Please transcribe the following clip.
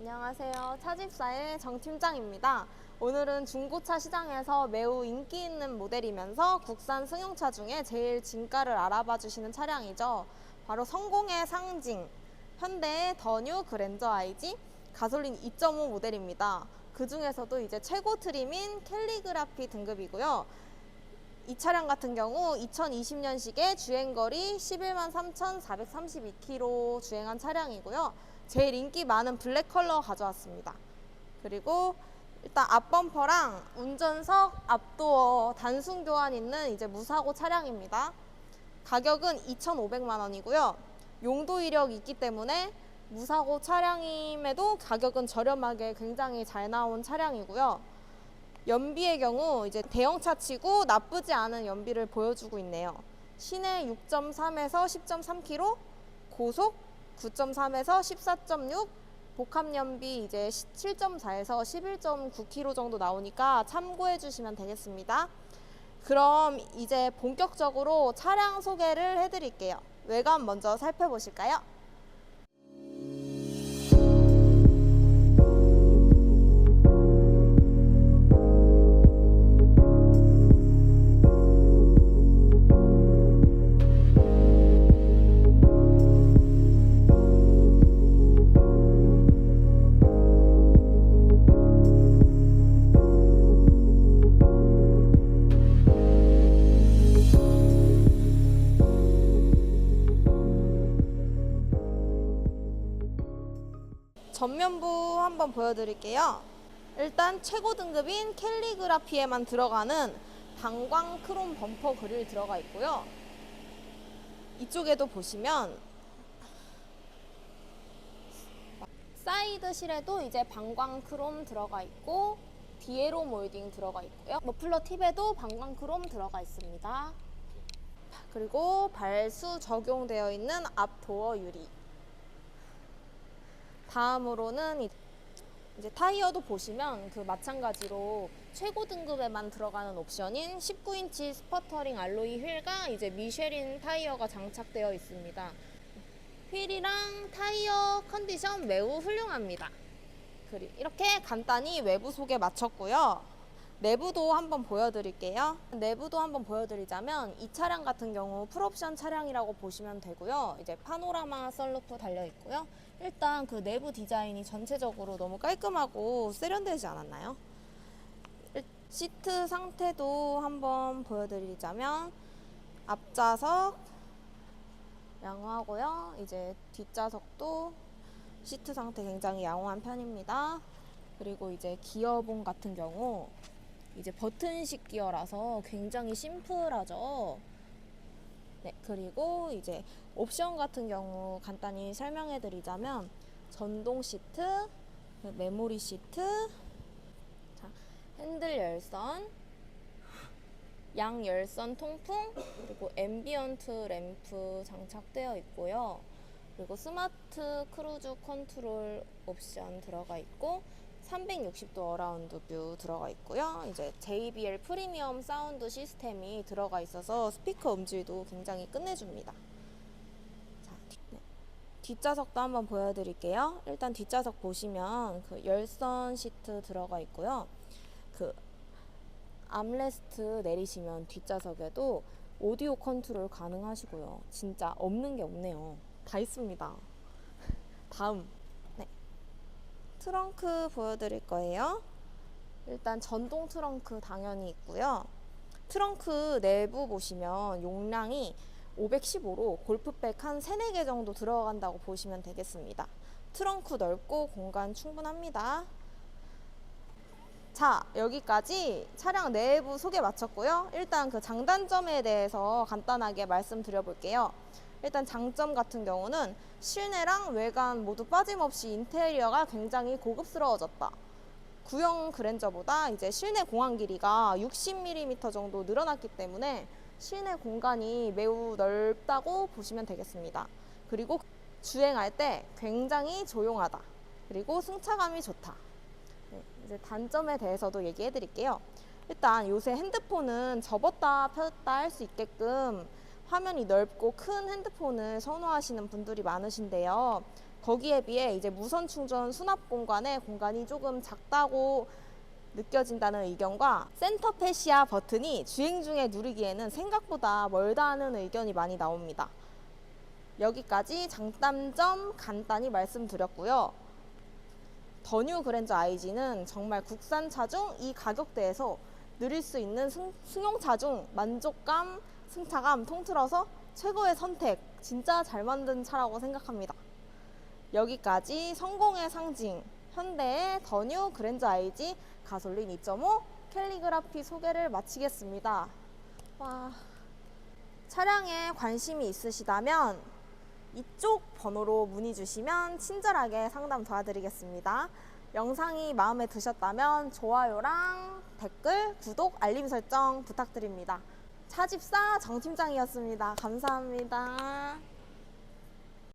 안녕하세요. 차집사의 정 팀장입니다. 오늘은 중고차 시장에서 매우 인기 있는 모델이면서 국산 승용차 중에 제일 진가를 알아봐 주시는 차량이죠. 바로 성공의 상징, 현대의 더뉴 그랜저 IG 가솔린 2.5 모델입니다. 그 중에서도 이제 최고 트림인 캘리그라피 등급이고요. 이 차량 같은 경우 2020년식의 주행거리 11만 3,432km 주행한 차량이고요. 제일 인기 많은 블랙 컬러 가져왔습니다. 그리고 일단 앞범퍼랑 운전석, 앞도어 단순 교환 있는 이제 무사고 차량입니다. 가격은 2,500만 원이고요. 용도 이력 있기 때문에 무사고 차량임에도 가격은 저렴하게 굉장히 잘 나온 차량이고요. 연비의 경우 이제 대형차 치고 나쁘지 않은 연비를 보여주고 있네요. 시내 6.3에서 10.3km, 고속 9.3에서 14.6, 복합 연비 이제 7.4에서 11.9km 정도 나오니까 참고해 주시면 되겠습니다. 그럼 이제 본격적으로 차량 소개를 해드릴게요. 외관 먼저 살펴보실까요? 전면부 한번 보여드릴게요. 일단 최고 등급인 캘리그라피에만 들어가는 방광 크롬 범퍼 그릴 들어가 있고요. 이쪽에도 보시면 사이드 실에도 이제 방광 크롬 들어가 있고 디에로 몰딩 들어가 있고요. 머플러 팁에도 방광 크롬 들어가 있습니다. 그리고 발수 적용되어 있는 앞 도어 유리. 다음으로는 이- 이제 타이어도 보시면 그 마찬가지로 최고 등급에만 들어가는 옵션인 19인치 스퍼터링 알로이 휠과 이제 미쉐린 타이어가 장착되어 있습니다. 휠이랑 타이어 컨디션 매우 훌륭합니다. 그리고 이렇게 간단히 외부 소개 마쳤고요. 내부도 한번 보여드릴게요. 내부도 한번 보여드리자면 이 차량 같은 경우 풀옵션 차량이라고 보시면 되고요. 이제 파노라마 썬루프 달려 있고요. 일단 그 내부 디자인이 전체적으로 너무 깔끔하고 세련되지 않았나요? 일- 시트 상태도 한번 보여드리자면 앞좌석 양호하고요. 이제 뒷좌석도 시트 상태 굉장히 양호한 편입니다. 그리고 이제 기어봉 같은 경우 이제 버튼식 기어라서 굉장히 심플하죠. 네, 그리고 이제 옵션 같은 경우 간단히 설명해 드리자면 전동 시트, 그 메모리 시트, 자, 핸들 열선, 양 열선 통풍, 그리고 앰비언트 램프 장착되어 있고요. 그리고 스마트 크루즈 컨트롤 옵션 들어가 있고 360도 어라운드 뷰 들어가 있고요. 이제 JBL 프리미엄 사운드 시스템이 들어가 있어서 스피커 음질도 굉장히 끝내줍니다. 자, 네. 뒷좌석도 한번 보여드릴게요. 일단 뒷좌석 보시면 그 열선 시트 들어가 있고요. 그 암레스트 내리시면 뒷좌석에도 오디오 컨트롤 가능하시고요. 진짜 없는 게 없네요. 다 있습니다. 다음. 네. 트렁크 보여드릴 거예요. 일단 전동 트렁크 당연히 있고요. 트렁크 내부 보시면 용량이 515로 골프백 한 3, 4개 정도 들어간다고 보시면 되겠습니다. 트렁크 넓고 공간 충분합니다. 자, 여기까지 차량 내부 소개 마쳤고요. 일단 그 장단점에 대해서 간단하게 말씀드려 볼게요. 일단 장점 같은 경우는 실내랑 외관 모두 빠짐없이 인테리어가 굉장히 고급스러워졌다. 구형 그랜저보다 이제 실내 공간 길이가 60mm 정도 늘어났기 때문에 실내 공간이 매우 넓다고 보시면 되겠습니다. 그리고 주행할 때 굉장히 조용하다. 그리고 승차감이 좋다. 네, 이제 단점에 대해서도 얘기해 드릴게요. 일단 요새 핸드폰은 접었다 폈다 할 수 있게끔 화면이 넓고 큰 핸드폰을 선호하시는 분들이 많으신데요. 거기에 비해 이제 무선 충전 수납 공간의 공간이 조금 작다고 느껴진다는 의견과 센터 패시아 버튼이 주행 중에 누르기에는 생각보다 멀다는 의견이 많이 나옵니다. 여기까지 장단점 간단히 말씀드렸고요. 더뉴 그랜저 IG는 정말 국산차 중 이 가격대에서 누릴 수 있는 승, 승용차 중 만족감, 승차감 통틀어서 최고의 선택, 진짜 잘 만든 차라고 생각합니다. 여기까지 성공의 상징, 현대의 더뉴 그랜저 IG 가솔린 2.5 캘리그라피 소개를 마치겠습니다. 와, 차량에 관심이 있으시다면 이쪽 번호로 문의 주시면 친절하게 상담 도와드리겠습니다. 영상이 마음에 드셨다면 좋아요랑 댓글, 구독, 알림 설정 부탁드립니다. 차집사 정 팀장이었습니다. 감사합니다.